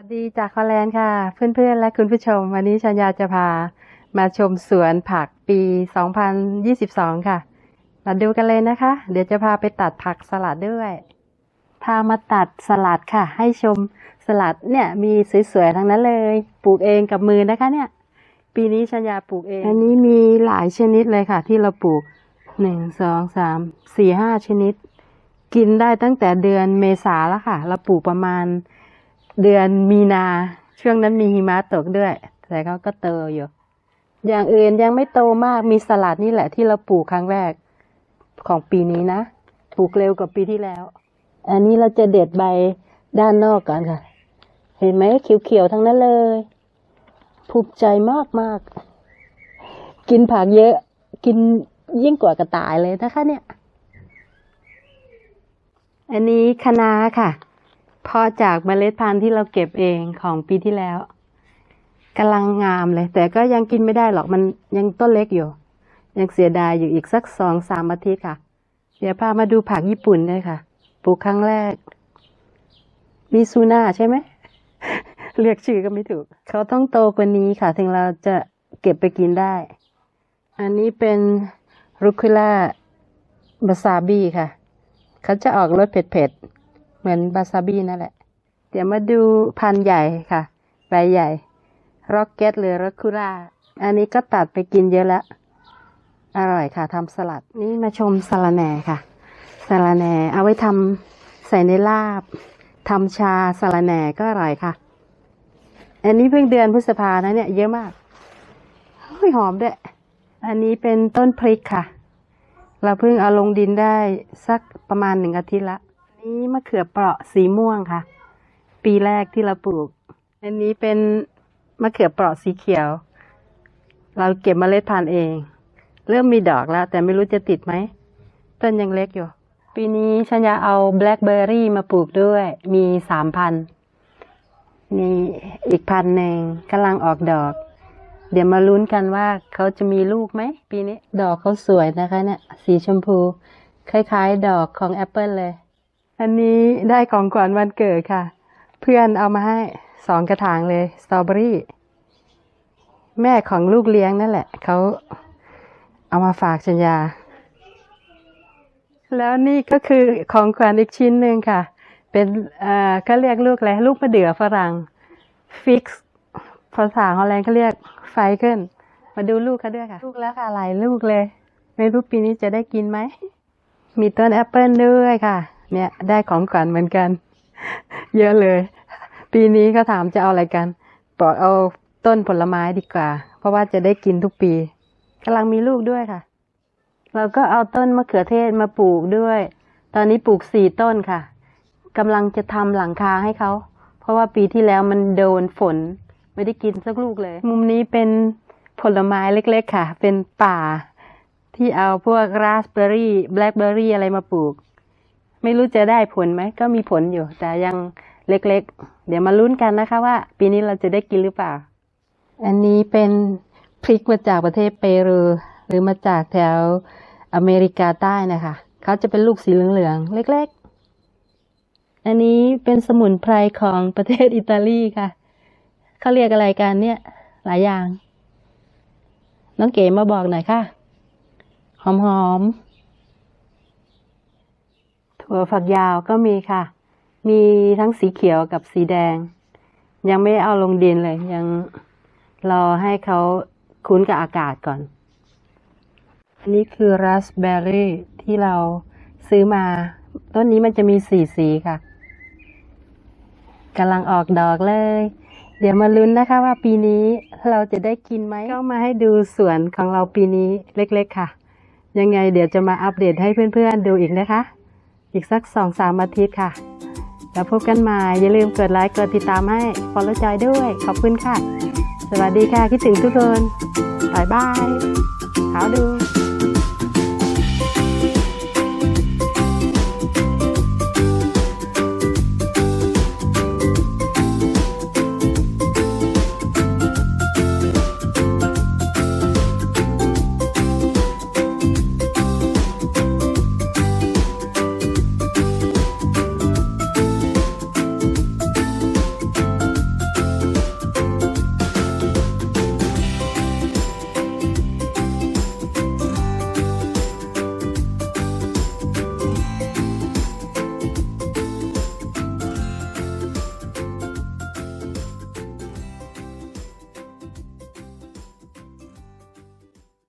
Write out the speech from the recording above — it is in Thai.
วัสดีจากฮอแลนค่ะ เพื่อนๆ และคุณผู้ชม วันนี้ชัญญาจะพามาชมสวนผักปี 2022 ค่ะ มาดูกันเลยนะคะ เดี๋ยวจะพาไปตัดผักสลัดด้วย พามาตัดสลัดค่ะ ให้ชมสลัดเนี่ยมีสวยๆ ทั้งนั้นเลย ปลูกเองกับมือนะคะเนี่ย ปีนี้ชัญญาปลูกเอง อันนี้มีหลายชนิดเลยค่ะ ที่เราปลูกหนึ่งสองสามสี่ห้าชนิด กินได้ตั้งแต่เดือนเมษาแล้วค่ะ เราปลูกประมาณ เดือนมีนา ช่วงนั้นมีหิมะตกด้วย แต่เขาก็โตอยู่ อย่างอื่นยังไม่โตมากมีสลัดนี่แหละที่เราปลูกครั้งแรกของปีนี้นะปลูกเร็วกว่าปีที่แล้ว อันนี้เราจะเด็ดใบด้านนอกก่อนค่ะ เห็นไหมเขียวๆทั้งนั้นเลยภูมิใจมากมากกินผักเยอะ กินยิ่งกว่ากระต่ายเลยนะคะเนี่ย อันนี้คะน้าค่ะ พาะจากเมล็ดพันธุ์ที่เราเก็บเองของปีที่แล้วกำลังงามเลย แต่ก็ยังกินไม่ได้หรอกมันยังต้นเล็กอยู่ ยังเสียดายอยู่อีกสักสองสามอาทิตย์ค่ะ เดี๋ยวพามาดูผักญี่ปุ่นด้วยค่ะ ปลูกครั้งแรก มีซูน่าใช่ไหม เรียกชื่อก็ไม่ถูก เขาต้องโตกว่านี้ค่ะ ถึงเราจะเก็บไปกินได้ อันนี้เป็นรุคิล่าบาซาบิค่ะ เขาจะออกรสเผ็ดๆ มือนบาซาบินั่นแหละ เดี๋ยวมาดูพันใหญ่ค่ะ ใบใหญ่ ร็อกเก็ตหรือร็อกคูราอันนี้ก็ตัดไปกินเยอะแล้ว อร่อยค่ะทำสลัด นี่มาชมสะรแหน่ค่ะสะรแหน่เอาไว้ทำใส่ในลาบทำชาสะรแหน่ก็อร่อยค่ะ อันนี้เพิ่งเดือนพฤษภานะเนี่ยเยอะมากหอมด้วย อันนี้เป็นต้นพริกค่ะ เราเพิ่งเอาลงดินได้สักประมาณหนึ่งอาทิตย์ละ นี้มะเขือเปราะสีม่วงค่ะ ปีแรกที่เราปลูก อันนี้เป็นมะเขือเปราะสีเขียว เราเก็บเมล็ดพันธุ์เอง เริ่มมีดอกแล้ว แต่ไม่รู้จะติดไหมต้นยังเล็กอยู่ ปีนี้ฉันจะเอาแบล็คเบอร์รี่มาปลูกด้วย มีสามพันมีอีกพันหนึ่งกำลังออกดอก เดี๋ยวมาลุ้นกันว่าเขาจะมีลูกไหม ปีนี้ดอกเขาสวยนะคะเนี่ย สีชมพู คล้ายๆ ดอกของแอปเปิลเลย อันนี้ได้ของขวัญวันเกิดค่ะ เพื่อนเอามาให้สองกระถางเลยสตรอเบอรี่ แม่ของลูกเลี้ยงนั่นแหละ เขาเอามาฝากชัญญา แล้วนี่ก็คือของขวัญอีกชิ้นหนึ่งค่ะ เป็นเอ่อเขาเรียกลูกอะไรลูกมะเดื่อฝรั่งฟิกซ์ภาษาฮอลแลนด์เขาเรียกไฟเกิลมาดูลูกเขาด้วยค่ะ ลูกแล้วค่ะหลายลูกเลย ไม่รู้ปีนี้จะได้กินไหม มีต้นแอปเปิลด้วยค่ะ เนี่ยได้ของขวัญเหมือนกัน เยอะเลย ปีนี้เขาถามจะเอาอะไรกันบอกเอาต้นผลไม้ดีกว่า เพราะว่าจะได้กินทุกปีกำลังมีลูกด้วยค่ะ เราก็เอาต้นมะเขือเทศมาปลูกด้วย ตอนนี้ปลูกสี่ต้นค่ะกำลังจะทำหลังคาให้เขา เพราะว่าปีที่แล้วมันโดนฝน ไม่ได้กินสักลูกเลย มุมนี้เป็นผลไม้เล็ก ๆ ค่ะ เป็นป่าที่เอาพวกราสเบอร์รี่ แบล็คเบอร์รี่อะไรมาปลูก ไม่รู้จะได้ผลไหมก็มีผลอยู่ แต่ยังเล็กๆ เดี๋ยวมาลุ้นกันนะคะว่า ปีนี้เราจะได้กินหรือเปล่า อันนี้เป็นพริกมาจากประเทศเปรูหรือมาจากแถวอเมริกาใต้นะคะเขาจะเป็นลูกสีเหลืองๆ เล็กๆ อันนี้เป็นสมุนไพรของประเทศอิตาลีค่ะเขาเรียกอะไรกันเนี่ย หลายอย่าง น้องเก๋มาบอกหน่อยค่ะ หอมๆ ถั่วฝักยาวก็มีค่ะ มีทั้งสีเขียวกับสีแดง ยังไม่เอาลงดินเลย ยังรอให้เขาคุ้นกับอากาศก่อน อันนี้คือราสเบอร์รี่ที่เราซื้อมา ต้นนี้มันจะมีสีสีค่ะกำลังออกดอกเลย เดี๋ยวมาลุ้นนะคะว่าปีนี้เราจะได้กินไหมก็มาให้ดูสวนของเราปีนี้เล็ก ๆ ค่ะ ยังไงเดี๋ยวจะมาอัปเดตให้เพื่อน ๆ ดูอีกนะคะ อีกสักสองสามอาทิตย์ค่ะ แล้วพบกันใหม่อย่าลืมกดไลค์กดติดตามให้ follow จอยด้วย ขอบคุณค่ะ สวัสดีค่ะ คิดถึงทุกคนบายบายขาวดู